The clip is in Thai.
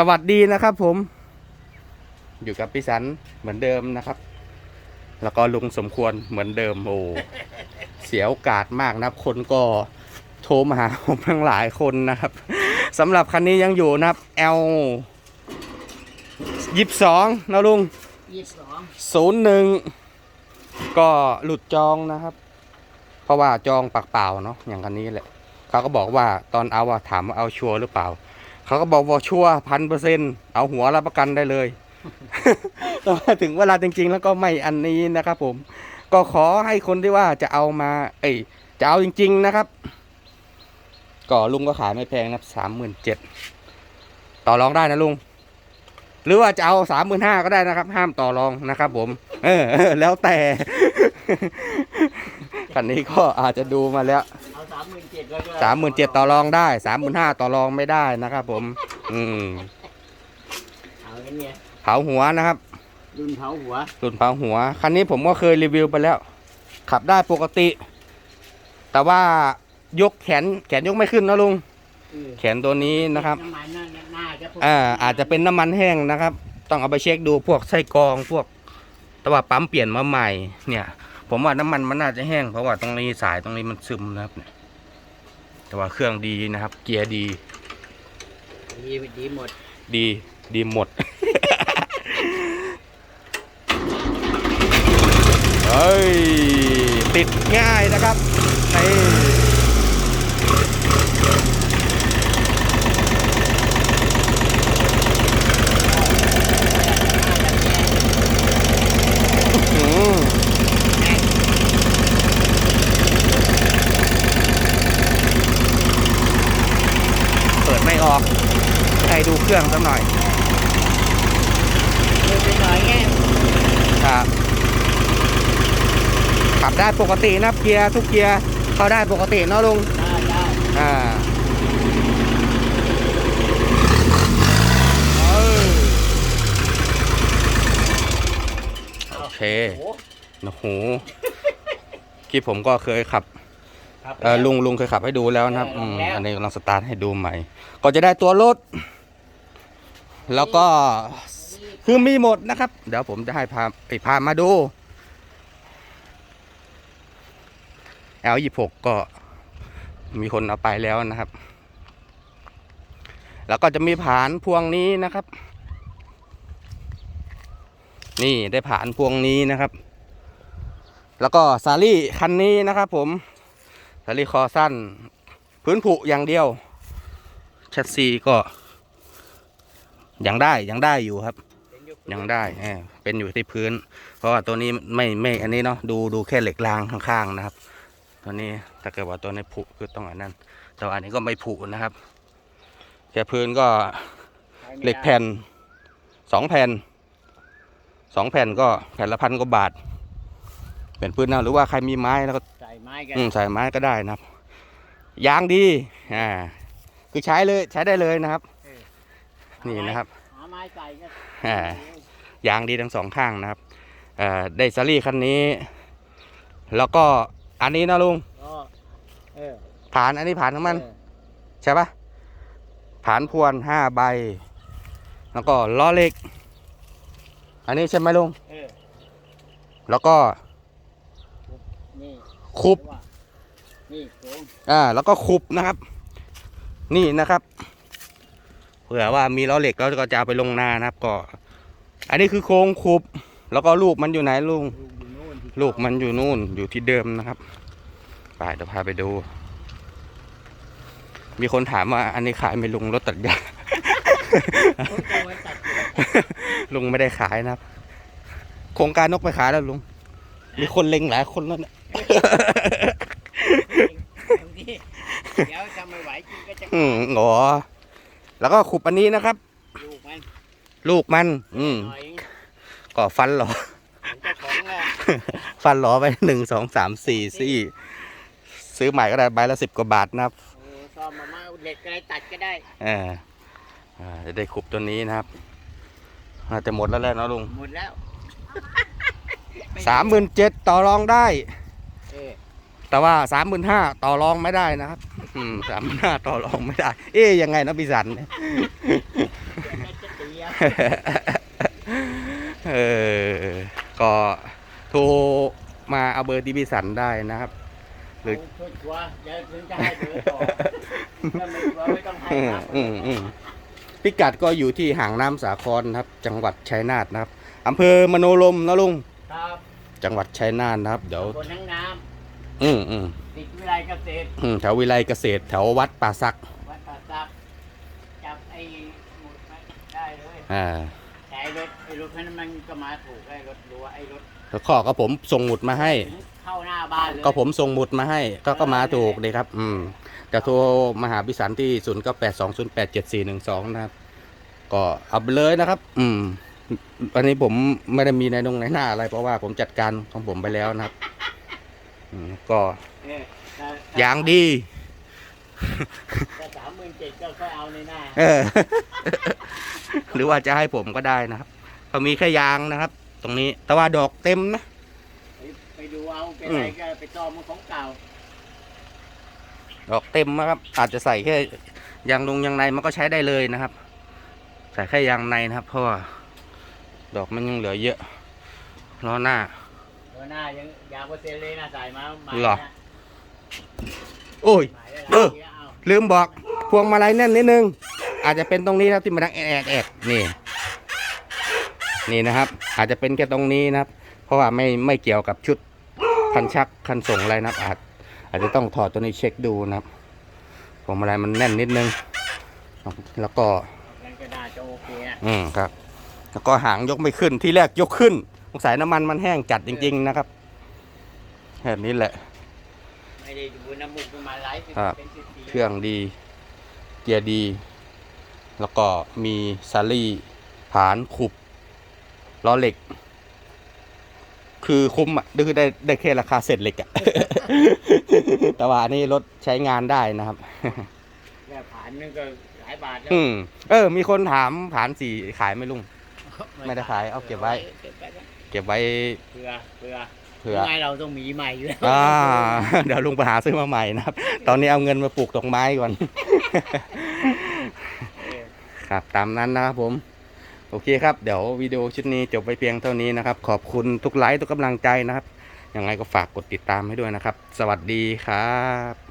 สวัสดีนะครับผม อยู่กับพี่สันเหมือนเดิมนะครับ แล้วก็ลุงสมควรเหมือนเดิมโอ้เสียโอกาสมากนะครับคนก็โทรมาหาผมทั้งหลายคนนะครับสำหรับคันนี้ยังอยู่นะครับ L ยี่สองนะลุงยี่สิบสองศูนย์หนึ่งก็หลุดจองนะครับ เพราะว่าจองปากเปล่าเนาะอย่างคันนี้แหละเขาก็บอกว่าตอนเอาอะถามว่าเอาชัวร์หรือเปล่า เขาก็บอกว่าชัวพันเปอร์เซ็นเอาหัวรับประกันได้เลย แต่ว่าถึงเวลาจริง ๆ แล้วก็ไม่อันนี้นะครับผม ก็ขอให้คนที่ว่าจะเอามา เอ้ยจะเอาจริง ๆนะครับ ก็ลุงก็ขายไม่แพงนะครับสามหมื่นเจ็ดต่อรองได้นะลุง หรือว่าจะเอาสามหมื่นห้าก็ได้นะครับ ห้ามต่อรองนะครับผม เออ แล้วแต่ คันนี้ก็อาจจะดูมาแล้วเอาสามหมื่นเจ็ดเลยสามหมื่นเจ็ดต่อรองได้สามหมื่นห้าต่อรองไม่ได้นะครับผม อืมเอาเงี้ยเนี่ยเผาหัวนะครับรุ่นเผาหัวรุ่นเผาหัว คันนี้ผมก็เคยรีวิวไปแล้ว ขับได้ปกติ แต่ว่ายกแขนแขนยกไม่ขึ้นนะลุงเออแขนตัวนี้นะครับน้ำมันน่าน่าจะอ่าอาจจะเป็นน้ำมันแห้งนะครับ ต้องเอาไปเช็คดูพวกไส้กรองพวก แต่ว่าปั๊มเปลี่ยนมาใหม่ เนี่ย ผมว่าน้ำมันมันน่าจะแห้งเพราะว่าตรงนี้สายตรงนี้มันซึมนะครับเนี่ยแต่ว่าเครื่องดีนะครับ เกียร์ดี ดีดีหมด ดีดีหมดเฮ้ยติดง่ายนะครับนี่อื้อหือเปิดไม่ออก ให้ ดูเครื่องสักหน่อยเออไปหน่อยแง่ครับขับได้ปกตินะเกียร์ทุกเกียร์เข้าได้ปกติเนาะลุงได้ได้อ่าเออโอเคโอ้โอ้โหที่ผมก็เคยขับครับเออลุงลุงเคยขับให้ดูแล้วนะครับเอออืมแล้วอันนี้ลองสตาร์ทให้ดูใหม่ ก็จะได้ตัวรถ แล้วก็คือมีหมดนะครับ เดี๋ยวผมจะให้พาไปพามาดู L ยี่หกก็มีคนเอาไปแล้วนะครับ แล้วก็จะมีผานพวงนี้นะครับ นี่ได้ผานพวงนี้นะครับ แล้วก็ซารี่คันนี้นะครับผมสาลี่คอสั้น พื้นผุอย่างเดียวแชสซีก็ ยังได้ยังได้อยู่ครับเป็นยุคยังได้เออเป็นอยู่ที่พื้น เพราะว่าตัวนี้ไม่ไม่อันนี้เนาะดูดูแค่เหล็กรางข้างๆนะครับ ตัวนี้ถ้าเกิดว่าตัวนี้ผุคือต้องอันนั้น แต่ว่าอันนี้ก็ไม่ผุนะครับแค่พื้นก็ใช้ไม่ได้เหล็กแผ่นสองแผ่นสองแผ่นก็แผ่นละพันกว่าบาทเป็นพื้นนะหรือว่าใครมีไม้แล้วก็ใส่ไม้กันอืมใส่ไม้ก็ได้นะครับยางดีอ่าคือใช้เลยใช้ได้เลยนะครับ นี่นะครับหาไม้ใส่ก็อ่ายางดีทั้งสองข้างนะครับเอ่อได้ซารี่คันนี้ แล้วก็อันนี้นะลุงก็เออผ่านอันนี้ผ่านของมันเออใช่ปะผ่านพวนห้าใบ แล้วก็ล้อเหล็ก อันนี้ใช่ไหมลุงเออแล้วก็นี่คุบว่านี่โค้งอ่าแล้วก็คุบนะครับ นี่นะครับ เผื่อว่ามีล้อเหล็กแล้วก็จะเอาไปลงนานะครับก็ อันนี้คือโครงคุบแล้วก็ลูกมันอยู่ไหนลุงลูกอยู่โน่นที่ลูกมันอยู่นู่นอยู่ที่เดิมนะครับไปเดี๋ยวพาไปดู มีคนถามว่าอันนี้ขายไหม่ลุงรถตัดหญ้าเขาจะไว้ตัดอยู่ลุงไม่ได้ขายนะครับ โครงการนกไปขายแล้วลุง มีคนเล็งหลายคนแล้วเนี่ยตรงนี้เดี๋ยวทำไม่ไหวจริงก็จะอืมอ๋อ แล้วก็ขุบอันนี้นะครับ ลูกมันลูกมัน อืมหน่อยก็ฟันหลอเจ้าของแหละฟันหลอไปหนึ่งสองสามสี่สี่ซื้อใหม่ก็ได้ใบละสิบกว่าบาทนะครับโอ้ซ่อมมามาเอาเหล็กอะไรตัดก็ได้ เอออ่าจะได้ขุบตัวนี้นะครับน่าจะหมดแล้วแหละเนาะลุงหมดแล้วสามหมื่นเจ็ดต่อรองได้ เออแต่ว่าสามหมื่นห้าต่อรองไม่ได้นะครับ อืมสามหมื่นห้าต่อรองไม่ได้ เอ๊ยยังไงนะพี่สันเนี่ยเดี๋ยวจะเออ ก็โทรมาเอาเบอร์ที่พี่สันได้นะครับ หรือเอาชัวร์ๆเดี๋ยวถึงจะให้เบอร์ต่อถ้าไม่ชัวร์ไม่ต้องให้อืมครับอืมอืมพิกัดก็อยู่ที่หางน้ำสาครนะครับ จังหวัดชัยนาทนะครับอำเภอมโนรมนะลุง ครับ จังหวัดชัยนาทนะครับ เดี๋ยวบนทั้งน้ อืมอืมำติดวิไลเกษตร อืมแถววิไลเกษตร แถววัดป่าซัก วัดป่าซับจับไอ้หมุดมาได้เลยอ่าแต่ไอ้รถไอ้รถคันนั้นมันก็มาถูกไอ้รถรั้วไอ้รถแล้วข้อก็ผมส่งหมุดมาให้เข้าหน้าบ้านเลยก็ผมส่งหมุดมาให้ ก็ก็มาถูกเลยครับ อืมแต่โทรมาหาพิสันที่ศูนย์เก้าแปดสองศูนย์แปดเจ็ดสี่หนึ่งสองนะครับ ก็เอาไปเลยนะครับ อืมอันนี้ผมไม่ได้มีในตรงในหน้าอะไรเพราะว่าผมจัดการของผมไปแล้วนะครับอืม ก็เออถ้าอย่างดีถ้าสามหมื่นเจ็ดก็ค่อยเอาในหน้าเออหรือว่าจะให้ผมก็ได้นะครับเขามีแค่ยางนะครับ ตรงนี้ แต่ว่าดอกเต็มนะไปไปดูเอาเป็นอืมไรก็ไปต่อมันของเก่าดอกเต็มนะครับ อาจจะใส่แค่ยางลงยางในมันก็ใช้ได้เลยนะครับ ใส่แค่ยางในนะครับ เพราะว่าดอกมันยังเหลือเยอะล้อหน้า ตัวหน้ายังยาวกว่าเซนเลยนะใส่มาหมายเหรอนะโอ้ยหมายได้เออแล้วเอาลืมบอกพวงมาลัยแน่นนิดนึง อาจจะเป็นตรงนี้นะครับที่มันดังแอดแอดแอดนี่ นี่นะครับ อาจจะเป็นแค่ตรงนี้นะครับ เพราะว่าไม่ไม่เกี่ยวกับชุดคันชักคันส่งอะไรนะครับ อาจ อาจจะต้องถอดตัวนี้เช็คดูนะครับพวงมาลัยมันแน่นนิดนึง แล้วก็ งั้นก็น่าจะโอเคนะ อืมครับ แล้วก็หางยกไม่ขึ้นที่แรกยกขึ้น สงสัยน้ำมันมันแห้งจัดจริง ๆ นะครับแบบนี้แหละ ไม่ได้ดูน้ำมูกมันมาไหลเป็นครับ เป็นสิบปีเครื่องดี เกียร์ดี แล้วก็มีซาลี่ผานขุบล้อเหล็ก คือคุ้มอะคือได้ได้แค่ราคาเสร็จเหล็กอะ แต่ว่าอันนี้รถใช้งานได้นะครับ แค่ผ่านนึงก็หลายบาทแล้วอืม เออ มีคนถามผานสีขายไหม่ลุง ไม่ได้ขายเอาเก็บไว้ เก็บไว้นะเก็บไว้เผื่อเผื่อเผื่อยังไงเราต้องมีใหม่อยู่แล้วอ่าเดี๋ยวลุงไปหาซื้อมาใหม่นะครับ ตอนนี้เอาเงินมาปลูกดอกไม้ก่อนเออครับตามนั้นนะครับผมโอเคครับ เดี๋ยววิดีโอชุดนี้จบไปเพียงเท่านี้นะครับ ขอบคุณทุกไลค์ทุกกำลังใจนะครับ ยังไงก็ฝากกดติดตามให้ด้วยนะครับ สวัสดีครับ